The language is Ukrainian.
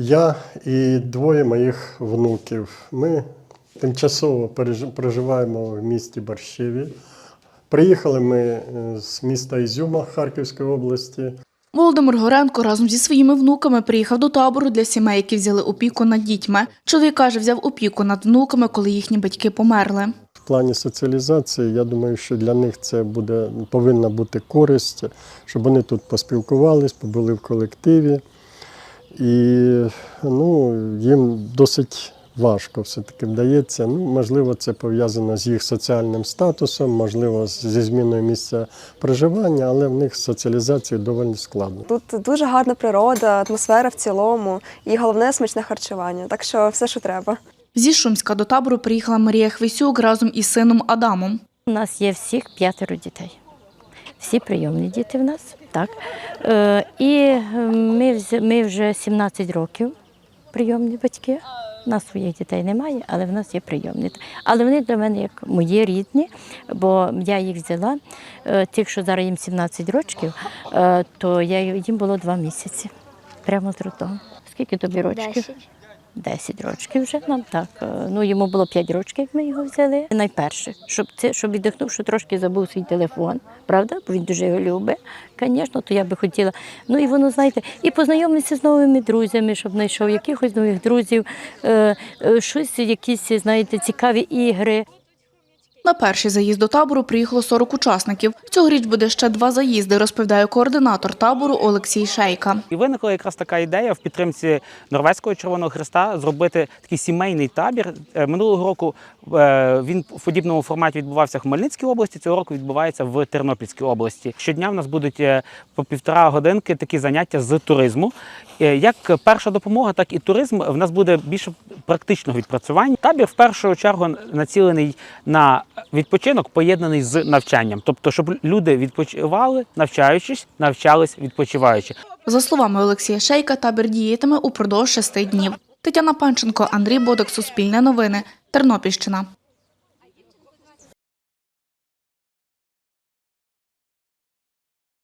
Я і двоє моїх внуків. Ми тимчасово проживаємо в місті Борщеві. Приїхали ми е, з міста Ізюма Харківської області. Володимир Горенко разом зі своїми внуками приїхав до табору для сімей, які взяли опіку над дітьми. Чоловік каже, взяв опіку над внуками, коли їхні батьки померли. В плані соціалізації, я думаю, що для них це буде повинна бути користь, щоб вони тут поспілкувались, побули в колективі. І ну, їм досить важко все-таки вдається. Ну, можливо, це пов'язано з їх соціальним статусом, можливо, зі зміною місця проживання, але в них з соціалізацією доволі складно. Тут дуже гарна природа, атмосфера в цілому, і головне смачне харчування. Так що все, що треба. Зі Шумська до табору приїхала Марія Хвисюк разом із сином Адамом. У нас є всіх п'ятеро дітей. Всі прийомні діти в нас, так. Е, і е, ми, ми вже 17 років прийомні батьки. У нас своїх дітей немає, але в нас є прийомні. Але вони для мене як мої рідні, бо я їх взяла. Е, Тих, що зараз їм 17 років, то я, їм було два місяці. Прямо з роддому. Скільки тобі років? Десять. 10 років вже нам так. Е, Ну йому було 5 років, ми його взяли. Найперше, щоб це щоб віддихнув, що трошки забув свій телефон, правда? Бо він дуже його любить. Звісно, то я би хотіла. Ну і воно, знаєте, і познайомитися з новими друзями, щоб знайшов якихось нових друзів, е, е, щось, якісь, знаєте, цікаві ігри. На перший заїзд до табору приїхало 40 учасників. Цьогоріч буде ще два заїзди, розповідає координатор табору Олексій Шейка. І виникла якраз така ідея в підтримці Норвезького Червоного Христа зробити такий сімейний табір. Е, Минулого року е, він в подібному форматі відбувався в Хмельницькій області. Цього року відбувається в Тернопільській області. Щодня в нас будуть е, по півтора годинки такі заняття з туризму. Як перша допомога, так і туризм в нас буде більше практичного відпрацювання. Табір в першу чергу націлений на відпочинок, поєднаний з навчанням, тобто, щоб люди відпочивали, навчаючись, навчались відпочиваючи. За словами Олексія Шейка, табір діятиме упродовж шести днів. Тетяна Панченко, Андрій Бодок, Суспільне новини, Тернопільщина.